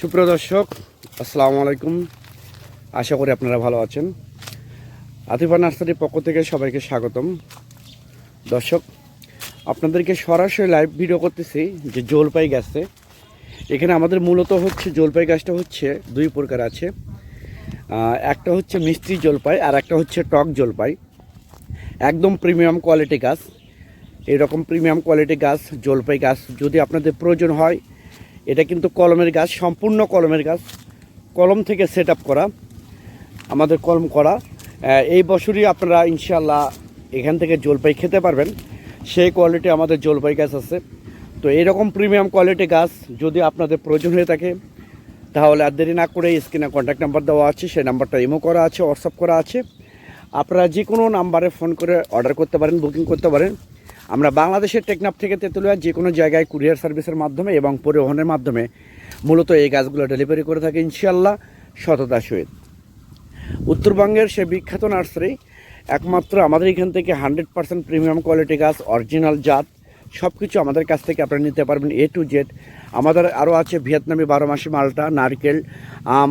সুপ্রিয় দর্শক, আসসালামু আলাইকুম। আশা করি আপনারা ভালো আছেন। আতিফা নার্সারির পক্ষ থেকে সবাইকে স্বাগতম। দর্শক, আপনাদেরকে সরাসরি লাইভ ভিডিও করতেছি যে জলপাই গাছে। এখানে আমাদের মূলত হচ্ছে জলপাই গাছটা হচ্ছে দুই প্রকার আছে। একটা হচ্ছে মিষ্টি জলপাই আর একটা হচ্ছে টক জলপাই। একদম প্রিমিয়াম কোয়ালিটি গাছ। এরকম প্রিমিয়াম কোয়ালিটি গাছ, জলপাই গাছ যদি আপনাদের প্রয়োজন হয় এটা কিন্তু কলমের গাছ, সম্পূর্ণ কলমের গাছ। কলম থেকে সেট করা, আমাদের কলম করা। এই বছরই আপনারা ইনশাল্লাহ এখান থেকে জলপাই খেতে পারবেন। সেই কোয়ালিটি আমাদের জলপাই গাছ আছে। তো এইরকম প্রিমিয়াম কোয়ালিটি গাছ যদি আপনাদের প্রয়োজন হয়ে থাকে, তাহলে আর দেরি না করে স্ক্রিনে কন্ট্যাক্ট নাম্বার দেওয়া আছে, সেই নাম্বারটা ইমো করা আছে হোয়াটসঅ্যাপ করা আছে। আপনারা যে কোনো নাম্বারে ফোন করে অর্ডার করতে পারেন বুকিং করতে পারেন। আমরা বাংলাদেশের টেকনাফ থেকে তেঁতুলিয়া যে কোনো জায়গায় কুরিয়ার সার্ভিসের মাধ্যমে এবং পরিবহনের মাধ্যমে মূলত এই গাছগুলো ডেলিভারি করে থাকি ইনশাল্লাহ সততা সহিত। উত্তরবঙ্গের সে বিখ্যাত নার্সারি, একমাত্র আমাদের এখান থেকে হান্ড্রেড পার্সেন্ট প্রিমিয়াম কোয়ালিটি গাছ, অরিজিনাল জাত সব কিছু আমাদের কাছ থেকে আপনারা নিতে পারবেন এ টু জেড আমাদের আরও আছে ভিয়েতনামি বারো মাসি মালটা, নারকেল, আম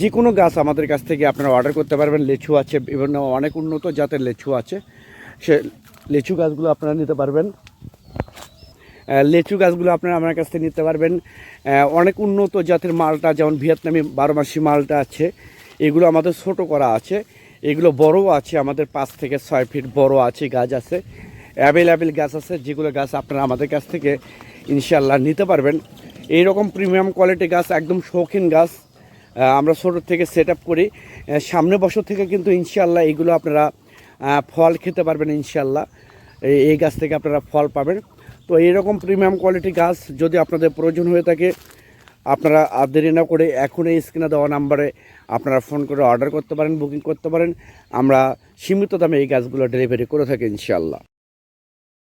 যে কোনো গাছ আমাদের কাছ থেকে আপনারা অর্ডার করতে পারবেন। লেচু আছে, বিভিন্ন অনেক উন্নত জাতের লেচু আছে। সে লেচু গাছগুলো আপনারা নিতে পারবেন। লেচু গাছগুলো আপনারা আমার কাছ থেকে নিতে পারবেন। অনেক উন্নত জাতের মালটা, যেমন ভিয়েতনামি বারো মাসি মালটা আছে, এগুলো আমাদের ছোট করা আছে। এগুলো বড়ও আছে, আমাদের পাঁচ থেকে ছয় ফিট বড় আছে গাছ আছে। অ্যাভেলেবেল গাছ আছে, যেগুলো গাছ আপনারা আমাদের কাছ থেকে ইনশাল্লাহ নিতে পারবেন। এইরকম প্রিমিয়াম কোয়ালিটি গাছ, একদম শৌখিন গাছ আমরা ছোটোর থেকে সেট আপ করি সামনে বছর থেকে কিন্তু ইনশাল্লাহ এগুলো আপনারা ফল খেতে পারবেন ইনশাল্লাহ এই গাছ থেকে আপনারা ফল পাবেন। তো এইরকম প্রিমিয়াম কোয়ালিটি গাছ যদি আপনাদের প্রয়োজন হয়ে থাকে, আপনারা আর দেরি না করে এখন এই স্ক্রিনে দেওয়া নাম্বারে আপনারা ফোন করে অর্ডার করতে পারেন বুকিং করতে পারেন। আমরা সীমিত দামে এই গাছগুলো ডেলিভারি করে থাকি ইনশাল্লাহ